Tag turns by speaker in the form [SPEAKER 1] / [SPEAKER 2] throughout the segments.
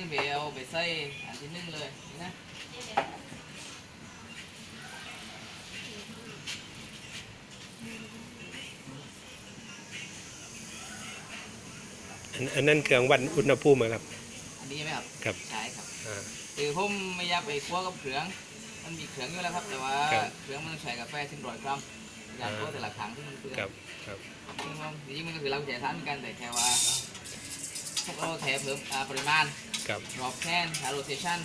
[SPEAKER 1] ซึ่งเบลไปใส่อันที่หนึ่งเลยนี่นะ
[SPEAKER 2] อันอันนั้นเครื่องวัดอุณหภูมิอะครับ
[SPEAKER 1] อันนี้ใช่ไหมครับ
[SPEAKER 2] ครับ
[SPEAKER 1] ใช่ครับ
[SPEAKER 2] อ่า
[SPEAKER 1] คือผมไม่อยากไปคั่วกับเครื่อง มันมีเครื่องอยู่แล้วครับ แต่ว่า
[SPEAKER 2] ครับ
[SPEAKER 1] เครื่องมันต้องใช้กาแฟถึงร้อยกรัมอย่าง
[SPEAKER 2] อ่า
[SPEAKER 1] คั่วแต่ละครั้งที่มันเปลือง
[SPEAKER 2] ครับครับ
[SPEAKER 1] ซึ่งมันจริงๆมันก็คือเราแจทานเหมือนกันแต่แค่ว่า พวกเราแทเพิ่มอ่าปริมาณ
[SPEAKER 2] ครับ
[SPEAKER 1] รอบแค่นหาโรเทชัน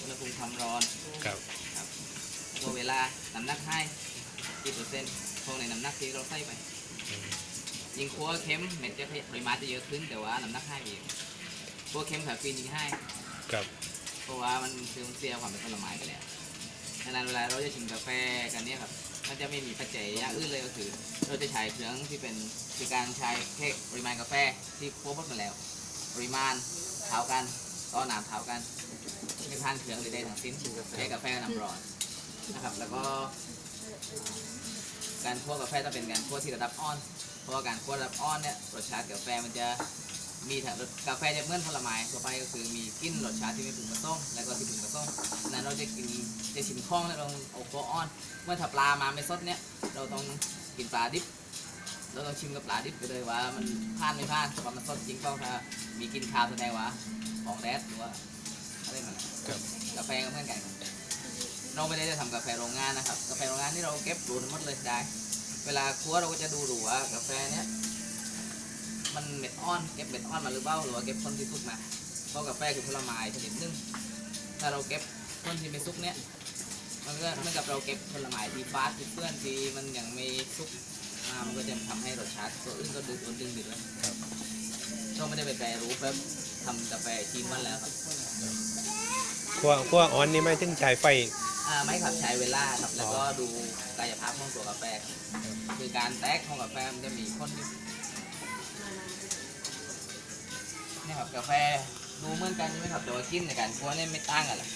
[SPEAKER 1] อุณหภูมิความร้อน
[SPEAKER 2] ครับ
[SPEAKER 1] ครับแล้วก็เวลาน้ำหนักให้กี่เปอร์เซ็นต์พวกในน้ำหนักที่เราใส่ไป
[SPEAKER 2] อืม
[SPEAKER 1] ยิงคั่วเค็มเม็ดจะปริมาณจะเยอะขึ้นแต่ว่าน้ำหนักให้ไปอยู่คั่วเค็มคาเฟอีนยิงให้
[SPEAKER 2] ครับ
[SPEAKER 1] เพราะว่ามันคือมันเสียความเป็นผลไม้ไปแล้วดังนั้นเวลาเราจะชิมกาแฟกันเนี่ยครับมันจะไม่มีปัจจัยอย่างอื่นเลยก็คือ เราจะใช้เครื่องที่เป็นคือการใช้แค่ปริมาณกาแฟที่ควบคุมมาแล้ว ปริมาณเท่ากันต่อน้ำเท่ากันไม่ผ่านเครื่องใดๆทั้งสิ้นใช้กาแฟน้ำร้อนนะครับ แล้วก็การคั่วกาแฟต้องเป็นการคั่วที่ระดับอ่อน เพราะว่าการคั่วระดับอ่อนเนี่ยรสชาติกาแฟมันจะมีทั้งกาแฟจะเหมือนผลไม้ทั่วไปก็คือมีกลิ่นรสชาติที่ไม่พึงประสงค์แล้วก็ที่พึงประสงค์นั้นเราจะกินจะชิมคล่องแล้วเราเอาคั่วอ่อน เมื่อถ้าปลามาไม่สดเนี่ยเราต้องกินปลาดิบ เราต้องชิมกับปลาดิบไปเลยว่า มันผ่านไม่ผ่านแต่ว่ามันสดจริงเปล่าถ้ามีกลินคาวแสดงว่าของแดดหรือว่าอะไรมัน
[SPEAKER 2] ครับ
[SPEAKER 1] กาแฟก็เหมือนกันครับเราไม่ได้จะทำกาแฟโรงงานนะครับ กาแฟโรงงานที่เราเก็บดูหมดเลยได้ เวลาคั่วเราก็จะดูดูว่ากาแฟเนี้ยมันเม็ดอ่อนเก็บเม็ดอ่อนมาหรือเปล่าหรือว่าเก็บคนที่สุกมาเพราะกาแฟคือผลไม้ชนิดหนึงถ้าเราเก็บคนที่ไม่สุกเนี้ยมันก็เหมือนกับเราเก็บผลไม้ที่ฟาดที่เปื้อนที่มันยังไม่สุก มามันก็จะทำให้รสชาติตัวอื่นก็ดึงโดนดึงดึงแล้ว
[SPEAKER 2] ครับ
[SPEAKER 1] ก็ไม่ได้ไปแปรรูปแบบทำกาแฟทีมมันแล้วครับ
[SPEAKER 2] ขั้วขั้วอ่อนนี่ไม่ถึงใช้ไฟ
[SPEAKER 1] อ่าไม่ขับใช้เวลาครับแล้วก็ดูกายภาพของตัวกาแฟครับคือการแตกของกาแฟมันจะมีข้นที่นี่ครับกาแฟดูเหมือนกันใช่ไหมครับแต่ว่ากินในการคั่วเนี่ยไม่ต่างกันหรอก